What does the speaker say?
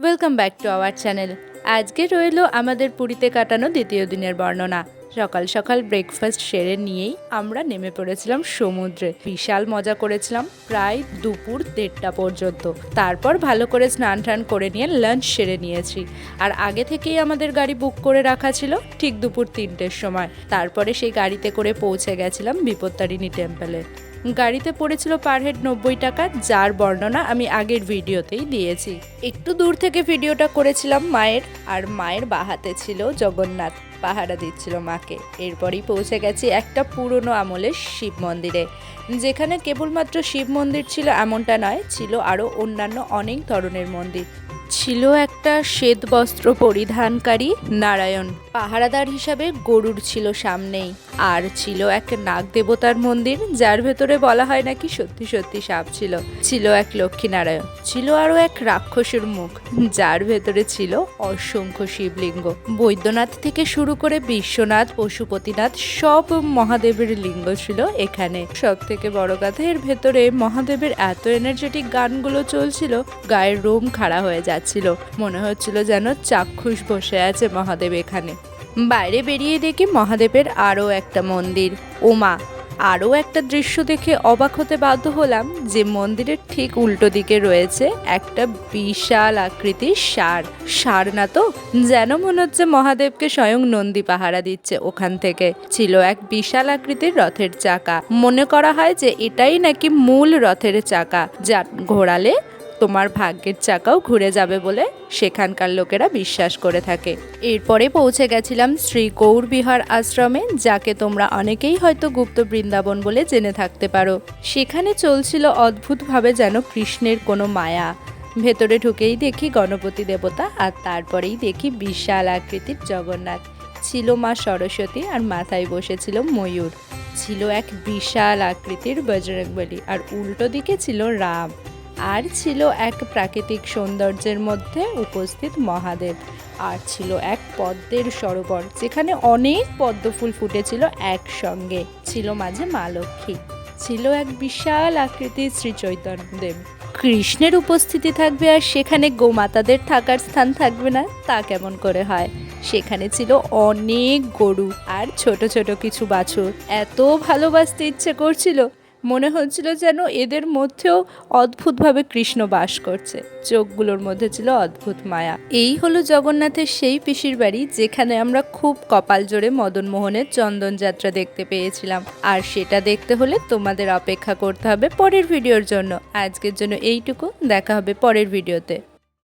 Welcome back to our channel আজকে রইল আমাদের পুরীতে কাটানো দ্বিতীয় দিনের বর্ণনা। সকাল সকাল ব্রেকফাস্ট সেরে নিয়েই আমরা নেমে পড়েছিলাম সমুদ্রে। বিশাল মজা করেছিলাম প্রায় দুপুর দেড়টা পর্যন্ত। তারপর ভালো করে স্নান টান করে নিয়ে লাঞ্চ সেরে নিয়েছি। আর আগে থেকেই আমাদের গাড়ি বুক করে রাখা ছিল ঠিক দুপুর তিনটের সময়। তারপরে সেই গাড়িতে করে পৌঁছে গেছিলাম বিপত্তারিণী টেম্পলে গাড়িতে পড়েছিল পার হেড নব্বই টাকা, যার বর্ণনা আমি আগের ভিডিওতেই দিয়েছি। একটু দূর থেকে ভিডিওটা করেছিলাম মায়ের, আর মায়ের বাহাতে ছিল জগন্নাথ, পাহারা দিচ্ছিল মাকে। এরপরই পৌঁছে গেছি একটা পুরনো আমলের শিব মন্দিরে। যেখানে কেবলমাত্র শিব মন্দির ছিল এমনটা নয়, ছিল আরও অন্যান্য অনেক ধরনের মন্দির। ছিল একটা শ্বেত বস্ত্র পরিধানকারী নারায়ণ। পাহারাদার হিসাবে গরুর ছিল সামনেই। আর ছিল এক নাগ দেবতার মন্দির, যার ভেতরে বলা হয় নাকি সত্যি সত্যি সাপ ছিল। ছিল এক লক্ষ্মী নারায়ণ ছিল আরও এক রাক্ষসের মুখ, যার ভেতরে ছিল অসংখ্য শিবলিঙ্গ। বৈদ্যনাথ থেকে শুরু করে বিশ্বনাথ, পশুপতিনাথ, সব মহাদেবের লিঙ্গ ছিল এখানে। সব থেকে বড় কথা এর ভেতরে মহাদেবের এত এনার্জেটিক গানগুলো চলছিল, গায়ের রোম খাড়া হয়ে যাচ্ছিল। মনে হচ্ছিল যেন চাক্ষুষ বসে আছে মহাদেব এখানে। বাইরে বেরিয়ে দেখি মহাদেবের আরও একটা মন্দির। ওমা আরও একটা দৃশ্য দেখে অবাক হতে বাধ্য হলাম যে মন্দিরের ঠিক উল্টো দিকে রয়েছে একটা বিশাল আকৃতির সার। সার না তো, যেন মনে হচ্ছে মহাদেবকে স্বয়ং নন্দী পাহারা দিচ্ছে ওখান থেকে। ছিল এক বিশাল আকৃতির রথের চাকা। মনে করা হয় যে এটাই নাকি মূল রথের চাকা যা ঘোরালে তোমার ভাগ্যের চাকাও ঘুরে যাবে বলে সেখানকার লোকেরা বিশ্বাস করে থাকে। এরপরে পৌঁছে গেছিলাম শ্রী গৌর বিহার আশ্রমে, যাকে তোমরা অনেকেই হয়তো গুপ্ত বৃন্দাবন বলে জেনে থাকতে পারো। সেখানে চলছিল অদ্ভুতভাবে যেন কৃষ্ণের কোনো মায়া। ভেতরে ঢুকেই দেখি গণপতি দেবতা আর তারপরেই দেখি বিশাল আকৃতির জগন্নাথ। ছিল মা সরস্বতী আর মাথায় বসেছিল ময়ূর। ছিল এক বিশাল আকৃতির বজরংবলী আর উল্টো দিকে ছিল রাম। আর ছিল এক প্রাকৃতিক সৌন্দর্যের মধ্যে উপস্থিত মহাদেব। আর ছিল এক পদ্মের সরোবর, যেখানে অনেক পদ্ম ফুল ফুটেছিল একসঙ্গে। ছিল মাঝে মা লক্ষ্মী। ছিল এক বিশাল আকৃতির শ্রী চৈতন্যদেব। কৃষ্ণের উপস্থিতি থাকবে আর সেখানে গোমাতাদের থাকার স্থান থাকবে না, তা কেমন করে হয়? সেখানে ছিল অনেক গরু আর ছোট ছোট কিছু বাছুর। এত ভালোবাসতে ইচ্ছে করছিল মনে হচ্ছিল যেন এদের মধ্যেও অদ্ভুতভাবে কৃষ্ণ বাস করছে। চোখগুলোর মধ্যে ছিল অদ্ভুত মায়া। এই হলো জগন্নাথের সেই পিসির বাড়ি যেখানে আমরা খুব কপাল জোরে মদন মোহনের চন্দন যাত্রা দেখতে পেয়েছিলাম। আর সেটা দেখতে হলে তোমাদের অপেক্ষা করতে হবে পরের ভিডিওর জন্য। আজকের জন্য এইটুকু। দেখা হবে পরের ভিডিওতে।